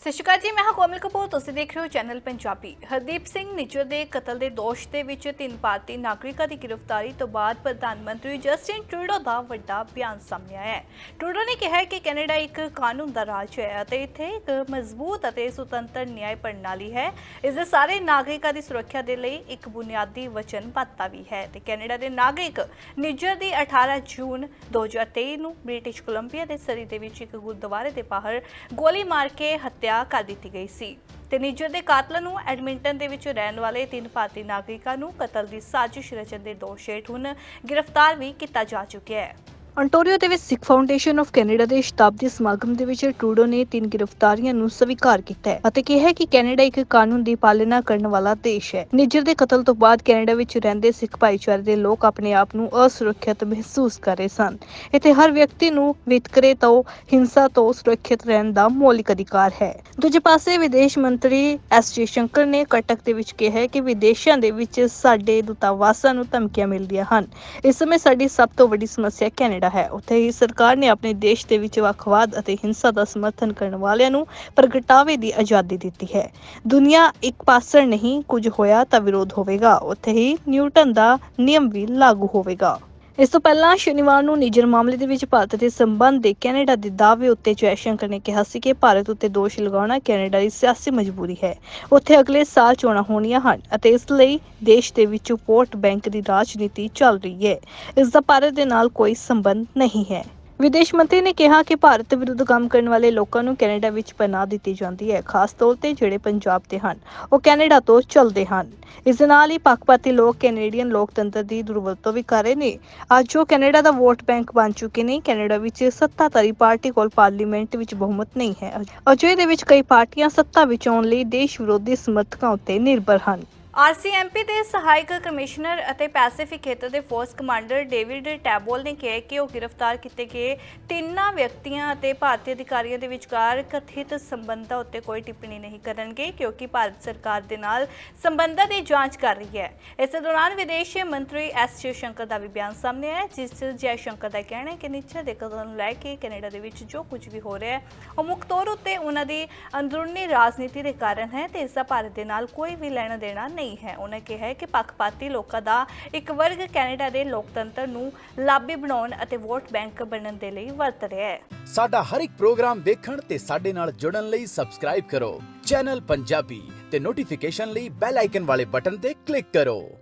ਸਤਿ ਸ਼੍ਰੀ ਅਕਾਲ ਜੀ, ਮੈਂ ਹਾਂ ਕੋਮਲ ਕਪੂਰ, ਤੁਸੀਂ ਦੇਖ ਰਹੇ ਹੋ ਚੈਨਲ ਪੰਜਾਬੀ। ਹਰਦੀਪ ਸਿੰਘ ਨਿੱਜਰ ਦੇ ਕਤਲ ਦੇ ਦੋਸ਼ ਦੇ ਵਿੱਚ ਤਿੰਨ ਭਾਰਤੀ ਨਾਗਰਿਕਾਂ ਦੀ ਗ੍ਰਿਫਤਾਰੀ ਤੋਂ ਬਾਅਦ ਪ੍ਰਧਾਨ ਮੰਤਰੀ ਜਸਟਿਨ ਟਰੂਡੋ ਦਾ ਵੱਡਾ ਬਿਆਨ ਸਾਹਮਣੇ ਆਇਆ ਹੈ। ਟਰੂਡੋ ਨੇ ਕਿਹਾ ਕਿ ਕੈਨੇਡਾ ਇੱਕ ਕਾਨੂੰਨ ਦਾ ਰਾਜ ਹੈ ਅਤੇ ਇੱਥੇ ਇੱਕ ਮਜ਼ਬੂਤ ਅਤੇ ਸੁਤੰਤਰ ਨਿਆਂ ਪ੍ਰਣਾਲੀ ਹੈ। ਇਸ ਦੇ ਸਾਰੇ ਨਾਗਰਿਕਾਂ ਦੀ ਸੁਰੱਖਿਆ ਦੇ ਲਈ ਇੱਕ ਬੁਨਿਆਦੀ ਵਚਨਬੱਧਤਾ ਵੀ ਹੈ ਤੇ ਕੈਨੇਡਾ ਦੇ ਨਾਗਰਿਕ ਨਿੱਜਰ ਦੀ 18 ਜੂਨ 2023 ਨੂੰ ਬ੍ਰਿਟਿਸ਼ ਕੋਲੰਬੀਆ ਦੇ ਸਰੀ ਦੇ ਵਿੱਚ ਇੱਕ ਗੁਰਦੁਆਰੇ ਦੇ ਬਾਹਰ ਗੋਲੀ ਮਾਰ ਕੇ ਹੱਤਿਆ ਕਰ ਦਿੱਤੀ ਗਈ ਸੀ ਤੇ ਨਿੱਜਰ ਦੇ ਕਾਤਲਾਂ ਨੂੰ ਐਡਮਿੰਟਨ ਦੇ ਵਿੱਚ ਰਹਿਣ ਵਾਲੇ ਤਿੰਨ ਭਾਰਤੀ ਨਾਗਰਿਕਾਂ ਨੂੰ ਕਤਲ ਦੀ ਸਾਜ਼ਿਸ਼ ਰਚਣ ਦੇ ਦੋਸ਼ ਹੇਠ ਹੁਣ ਗ੍ਰਿਫਤਾਰ ਵੀ ਕੀਤਾ ਜਾ ਚੁੱਕਿਆ ਹੈ। Ontario ਦੇ ਵਿੱਚ ਸਿੱਖ ਫਾਊਂਡੇਸ਼ਨ ਆਫ ਕੈਨੇਡਾ ਦੇ ਸ਼ਤਾਬਦੀ ਸਮਾਗਮ ਦੇ ਵਿੱਚ ਟਰੂਡੋ ਨੇ ਤਿੰਨ ਗ੍ਰਿਫਤਾਰੀਆਂ ਨੂੰ ਸਵੀਕਾਰ ਕੀਤਾ ਹੈ ਅਤੇ ਕਿਹਾ ਕਿ ਕੈਨੇਡਾ ਇੱਕ ਕਾਨੂੰਨ ਦੀ ਪਾਲਣਾ ਕਰਨ ਵਾਲਾ ਦੇਸ਼ ਹੈ। ਨਿੱਜਰ ਦੇ ਕਤਲ ਤੋਂ ਬਾਅਦ ਕੈਨੇਡਾ ਵਿੱਚ ਰਹਿੰਦੇ ਸਿੱਖ ਭਾਈਚਾਰੇ ਦੇ ਲੋਕ ਆਪਣੇ ਆਪ ਨੂੰ ਅਸੁਰੱਖਿਅਤ ਮਹਿਸੂਸ ਕਰ ਰਹੇ ਸਨ। ਇੱਥੇ ਹਰ ਵਿਅਕਤੀ ਨੂੰ ਵਿਤਕਰੇ ਤੋਂ, ਹਿੰਸਾ ਤੋਂ ਸੁਰੱਖਿਅਤ ਰਹਿਣ ਦਾ ਮੌਲਿਕ ਅਧਿਕਾਰ ਹੈ। ਦੂਜੇ ਪਾਸੇ ਵਿਦੇਸ਼ ਮੰਤਰੀ ਐਸ ਜੇ ਸ਼ੰਕਰ ਨੇ ਕਟਕ ਦੇ ਵਿੱਚ ਕਿਹਾ ਕਿ ਵਿਦੇਸ਼ਾਂ ਦੇ ਵਿੱਚ ਸਾਡੇ ਦੂਤਾਵਾਸਾਂ ਨੂੰ ਧਮਕੀਆਂ ਮਿਲਦੀਆਂ ਹਨ। ਇਸ ਸਮੇਂ ਸਾਡੀ ਸਭ ਤੋਂ ਵੱਡੀ ਸਮੱਸਿਆ ਕੈਨੇਡਾ ਹੈ, ਉੱਥੇ ਹੀ ਸਰਕਾਰ ਨੇ ਆਪਣੇ ਦੇਸ਼ ਦੇ ਵਿੱਚ ਵੱਖਵਾਦ ਅਤੇ ਹਿੰਸਾ ਦਾ ਸਮਰਥਨ ਕਰਨ ਵਾਲਿਆਂ ਨੂੰ ਪ੍ਰਗਟਾਵੇ ਦੀ ਆਜ਼ਾਦੀ ਦਿੱਤੀ ਹੈ। ਦੁਨੀਆ ਇੱਕ ਪਾਸਰ ਨਹੀਂ, ਕੁਝ ਹੋਇਆ ਤਾਂ ਵਿਰੋਧ ਹੋਵੇਗਾ। ਉੱਥੇ ਹੀ ਨਿਊਟਨ ਦਾ ਨਿਯਮ ਵੀ ਲਾਗੂ ਹੋਵੇਗਾ। ਇਸ ਤੋਂ ਪਹਿਲਾਂ ਸ਼ਨੀਵਾਰ ਨੂੰ ਨਿਜਰ ਮਾਮਲੇ ਦੇ ਵਿੱਚ ਭਾਰਤ ਦੇ ਸੰਬੰਧ ਦੇ ਕੈਨੇਡਾ ਦੇ ਦਾਅਵੇ ਉੱਤੇ ਜੈਸ਼ੰਕਰ ਨੇ ਕਿਹਾ ਸੀ ਕਿ ਭਾਰਤ ਉੱਤੇ ਦੋਸ਼ ਲਗਾਉਣਾ ਕੈਨੇਡਾ ਦੀ ਸਿਆਸੀ ਮਜਬੂਰੀ ਹੈ। ਉੱਥੇ ਅਗਲੇ ਸਾਲ ਚੋਣਾਂ ਹੋਣੀਆਂ ਹਨ ਅਤੇ ਇਸ ਲਈ ਦੇਸ਼ ਦੇ ਵਿੱਚ ਵੋਟ ਬੈਂਕ ਦੀ ਰਾਜਨੀਤੀ ਚੱਲ ਰਹੀ ਹੈ। ਇਸ ਦਾ ਭਾਰਤ ਦੇ ਨਾਲ ਕੋਈ ਸੰਬੰਧ ਨਹੀਂ ਹੈ। ਵਿਦੇਸ਼ ਮੰਤਰੀ ਨੇ ਕਿਹਾ ਕਿ ਭਾਰਤ ਵਿਰੁੱਧ ਕੰਮ ਕਰਨ ਵਾਲੇ ਲੋਕਾਂ ਨੂੰ ਕੈਨੇਡਾ ਵਿੱਚ ਪਨਾਹ ਦਿੱਤੀ ਜਾਂਦੀ ਹੈ, ਖਾਸ ਤੌਰ ਤੇ ਜਿਹੜੇ ਪੰਜਾਬ ਦੇ ਹਨ। ਉਹ ਕੈਨੇਡਾ ਤੋਂ ਚੱਲਦੇ ਹਨ। ਇਸ ਦੇ ਨਾਲ ਹੀ ਪੱਖਪਾਤੀ ਲੋਕ ਕੈਨੇਡੀਅਨ ਲੋਕਤੰਤਰ ਦੀ ਦੁਰਵਰਤੋਂ ਵੀ ਕਰ ਰਹੇ ਨੇ। ਅੱਜ ਉਹ ਕੈਨੇਡਾ ਦਾ ਵੋਟ ਬੈਂਕ ਬਣ ਚੁੱਕੇ ਨੇ। ਕੈਨੇਡਾ ਵਿੱਚ ਸੱਤਾਧਾਰੀ ਪਾਰਟੀ ਕੋਲ ਪਾਰਲੀਮੈਂਟ ਵਿੱਚ ਬਹੁਮਤ ਨਹੀਂ ਹੈ। ਅਜੇ ਦੇ ਵਿੱਚ ਕਈ ਪਾਰਟੀਆਂ ਸੱਤਾ ਵਿੱਚ ਆਉਣ ਲਈ ਦੇਸ਼ ਵਿਰੋਧੀ ਸਮਰਥਕਾਂ ਉੱਤੇ ਨਿਰਭਰ ਹਨ। ਆਰਸੀਐਮਪੀ ਦੇ ਸਹਾਇਕ ਕਮਿਸ਼ਨਰ ਅਤੇ ਪੈਸੀਫਿਕ ਖੇਤਰ ਦੇ ਫੋਰਸ ਕਮਾਂਡਰ ਡੇਵਿਡ ਟੈਬੋਲ ਨੇ ਕਿਹਾ ਕਿ ਉਹ ਗ੍ਰਿਫਤਾਰ ਕੀਤੇ ਗਏ ਤਿੰਨਾਂ ਵਿਅਕਤੀਆਂ ਅਤੇ ਭਾਰਤੀ ਅਧਿਕਾਰੀਆਂ ਦੇ ਵਿਚਕਾਰ ਕਥਿਤ ਸੰਬੰਧਾਂ ਉੱਤੇ ਕੋਈ ਟਿੱਪਣੀ ਨਹੀਂ ਕਰਨਗੇ, ਕਿਉਂਕਿ ਭਾਰਤ ਸਰਕਾਰ ਦੇ ਨਾਲ ਸੰਬੰਧਾਂ ਦੀ ਜਾਂਚ ਕਰ ਰਹੀ ਹੈ। ਇਸ ਦੌਰਾਨ ਵਿਦੇਸ਼ ਮੰਤਰੀ ਐਸ ਜੈਸ਼ੰਕਰ ਦਾ ਵੀ ਬਿਆਨ ਸਾਹਮਣੇ ਆਇਆ ਜਿਸ 'ਚ ਜੈਸ਼ੰਕਰ ਦਾ ਕਹਿਣਾ ਹੈ ਕਿ ਨਿੱਚਰ ਦੇ ਕਦਮ ਨੂੰ ਲੈ ਕੇ ਕੈਨੇਡਾ ਦੇ ਵਿੱਚ ਜੋ ਕੁਝ ਵੀ ਹੋ ਰਿਹਾ ਹੈ, ਉਹ ਮੁੱਖ ਤੌਰ ਉੱਤੇ ਉਹਨਾਂ ਦੀ ਅੰਦਰੂਨੀ ਰਾਜਨੀਤੀ ਦੇ ਕਾਰਨ ਹੈ ਤੇ ਇਸ ਦਾ ਭਾਰਤ ਦੇ ਨਾਲ ਕੋਈ ਵੀ ਲੈਣਾ ਦੇਣਾ ਨਹੀਂ ਹੈ। ਉਹਨਾਂ ਕਿਹਾ ਹੈ ਕਿ ਪੱਖਪਾਤੀ ਲੋਕਾਂ ਦਾ ਇੱਕ ਵਰਗ ਕੈਨੇਡਾ ਦੇ ਲੋਕਤੰਤਰ ਨੂੰ ਲਾਭੀ ਬਣਾਉਣ ਅਤੇ ਵੋਟ ਬੈਂਕ ਬਣਨ ਦੇ ਲਈ ਵਰਤ ਰਿਹਾ ਹੈ। ਸਾਡਾ ਹਰ ਇੱਕ ਪ੍ਰੋਗਰਾਮ ਦੇਖਣ ਤੇ ਸਾਡੇ ਨਾਲ ਜੁੜਨ ਲਈ ਸਬਸਕ੍ਰਾਈਬ ਕਰੋ। ਚੈਨਲ ਪੰਜਾਬੀ ਤੇ ਨੋਟੀਫਿਕੇਸ਼ਨ ਲਈ ਬੈਲ ਆਈਕਨ ਵਾਲੇ ਬਟਨ ਤੇ ਕਲਿੱਕ ਕਰੋ।